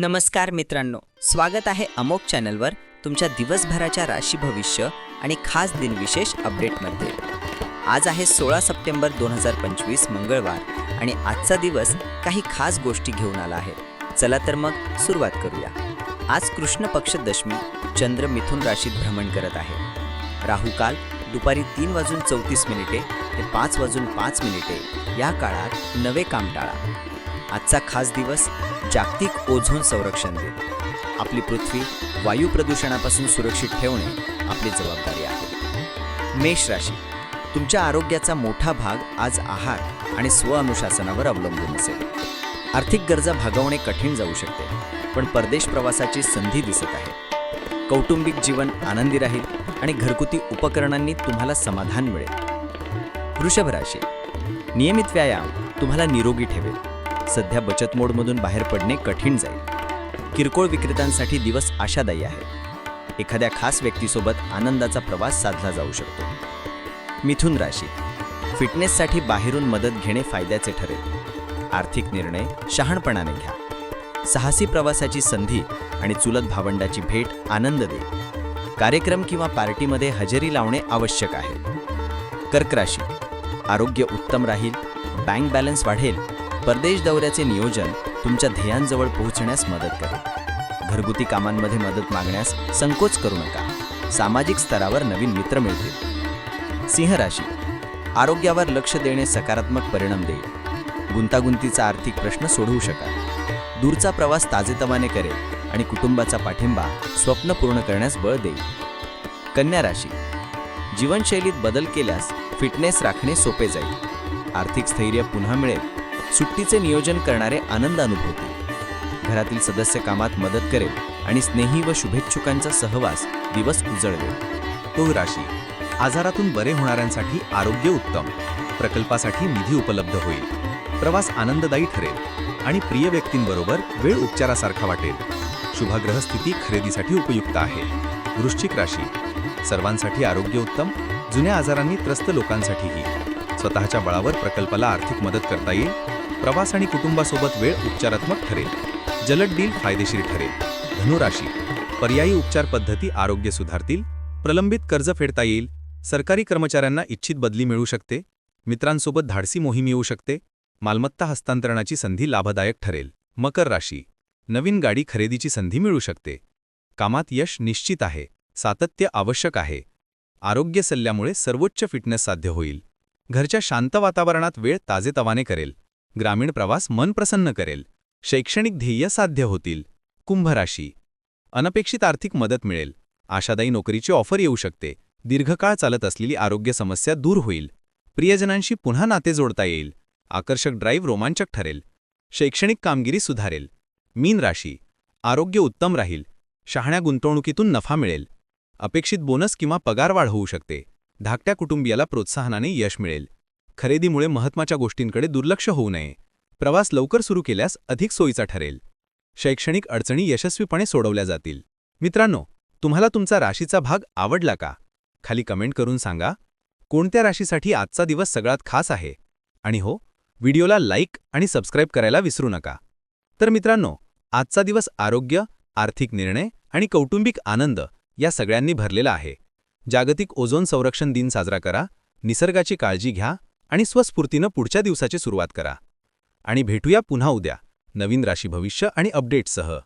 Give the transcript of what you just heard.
नमस्कार मित्रांनो. स्वागत आहे अमोक चॅनलवर तुमच्या दिवसभराच्या राशी भविष्य आणि खास दिनविशेष अपडेटमध्ये. आज आहे सोळा सप्टेंबर दोन हजार पंचवीस मंगळवार आणि आजचा दिवस काही खास गोष्टी घेऊन आला आहे. चला तर मग सुरुवात करूया. आज कृष्ण पक्ष दशमी चंद्र मिथुन राशीत भ्रमण करत आहे. राहू काल दुपारी तीन वाजून चौतीस मिनिटे ते पाच वाजून पाच मिनिटे या काळात नवे काम टाळा आजचा खास दिवस जागतिक ओझोन संरक्षण दिन. आपली पृथ्वी वायू प्रदूषणापासून सुरक्षित ठेवणे आपली जबाबदारी आहे. मेष राशी तुमच्या आरोग्याचा मोठा भाग आज आहार आणि स्वअनुशासनावर अवलंबून असेल. आर्थिक गरजा भागवणे कठीण जाऊ शकते पण परदेश प्रवासाची संधी दिसत आहे. कौटुंबिक जीवन आनंदी राहील आणि घरगुती उपकरणांनी तुम्हाला समाधान मिळेल. वृषभ राशी नियमित व्यायाम तुम्हाला निरोगी ठेवेल. सध्या बचत मोडमधून बाहेर पडणे कठीण जाईल. किरकोळ विक्रेत्यांसाठी दिवस आशादायी आहे एखाद्या खास व्यक्तीसोबत आनंदाचा प्रवास साधला जाऊ शकतो. मिथुन राशी. फिटनेससाठी बाहेरून मदत घेणे फायद्याचे ठरेल. आर्थिक निर्णय शहाणपणाने घ्या. साहसी प्रवासाची संधी आणि चुलत भावंडाची भेट आनंद देईल. कार्यक्रम किंवा पार्टीमध्ये हजेरी लावणे आवश्यक आहे. कर्क राशी. आरोग्य उत्तम राहील. बँक बॅलन्स वाढेल. परदेश दौऱ्याचे नियोजन तुमच्या ध्येयांजवळ पोहोचण्यास मदत करेल. घरगुती कामांमध्ये मदत मागण्यास संकोच करू नका. सामाजिक स्तरावर नवीन मित्र मिळतील. सिंह राशी. आरोग्यावर लक्ष देणे सकारात्मक परिणाम देईल. गुंतागुंतीचा आर्थिक प्रश्न सोडवू शकाल. दूरचा प्रवास ताजेतवाने करेल आणि कुटुंबाचा पाठिंबा स्वप्न पूर्ण करण्यास बळ देईल. कन्या राशी. जीवनशैलीत बदल केल्यास फिटनेस राखणे सोपे जाईल. आर्थिक स्थैर्य पुन्हा मिळेल. सुट्टीचे नियोजन करणारे आनंद अनुभवतील घरातील सदस्य कामात मदत करेल आणि स्नेही व शुभेच्छुकांचा सहवास दिवस उजळवेल. तुळ राशी आजारातून बरे होणाऱ्यांसाठी आरोग्य उत्तम प्रकल्पासाठी निधी उपलब्ध होईल. प्रवास आनंददायी ठरेल आणि प्रिय व्यक्तींबरोबर वेळ उपचारासारखा वाटेल. शुभग्रह स्थिती खरेदीसाठी उपयुक्त आहे. वृश्चिक राशी सर्वांसाठी आरोग्य उत्तम जुन्या आजारांनी त्रस्त लोकांसाठीही. स्वतःच्या बळावर प्रकल्पाला आर्थिक मदत करता येईल. प्रवास आणि कुटुंबासोबत वेळ उपचारात्मक ठरेल. जलद डील फायदेशीर ठरेल. धनुराशी. पर्यायी उपचार पद्धती आरोग्य सुधारतील. प्रलंबित कर्ज फेडता येईल. सरकारी कर्मचाऱ्यांना इच्छित बदली मिळू शकते. मित्रांसोबत धाडसी मोहीम येऊ शकते. मालमत्ता हस्तांतरणाची संधी लाभदायक ठरेल. मकर राशी. नवीन गाडी खरेदीची संधी मिळू शकते. कामात यश निश्चित आहे. सातत्य आवश्यक आहे. आरोग्य सल्ल्यामुळे सर्वोच्च फिटनेस साध्य होईल. घरच्या शांत वातावरणात वेळ ताजेतवाने करेल. ग्रामीण प्रवास मन प्रसन्न करेल. शैक्षणिक ध्येय साध्य होतील. कुंभ राशी अनपेक्षित आर्थिक मदत मिळेल. आशादायी नोकरीची ऑफर येऊ शकते. दीर्घकाळ चालत असलेली आरोग्य समस्या दूर होईल. प्रियजनांशी पुन्हा नाते जोडता येईल. आकर्षक ड्राईव्ह रोमांचक ठरेल. शैक्षणिक कामगिरी सुधारेल. मीन राशी. आरोग्य उत्तम राहील. शहाण्या गुंतवणुकीतून नफा मिळेल. अपेक्षित बोनस किंवा पगारवाढ होऊ शकते. धाकट्या कुटुंबियाला प्रोत्साहनाने यश मिळेल. खरेदीमुळे महत्त्वाच्या गोष्टींकडे दुर्लक्ष होऊ नये. प्रवास लवकर सुरू केल्यास अधिक सोयीचा ठरेल. शैक्षणिक अडचणी यशस्वीपणे सोडवल्या जातील. मित्रांनो तुम्हाला तुमचा राशीचा भाग आवडला का? खाली कमेंट करून सांगा. कोणत्या राशीसाठी आजचा दिवस सगळ्यात खास आहे? आणि हो व्हिडिओला लाईक आणि सबस्क्राईब करायला विसरू नका. तर मित्रांनो आजचा दिवस आरोग्य आर्थिक निर्णय आणि कौटुंबिक आनंद या सगळ्यांनी भरलेला आहे. जागतिक ओझोन संरक्षण दिन साजरा करा निसर्गाची काळजी घ्या आणि स्वस्फूर्तीनं पुढच्या दिवसाची सुरुवात करा. आणि भेटूया पुन्हा उद्या. नवीन राशी भविष्य आणि अपडेट्ससह.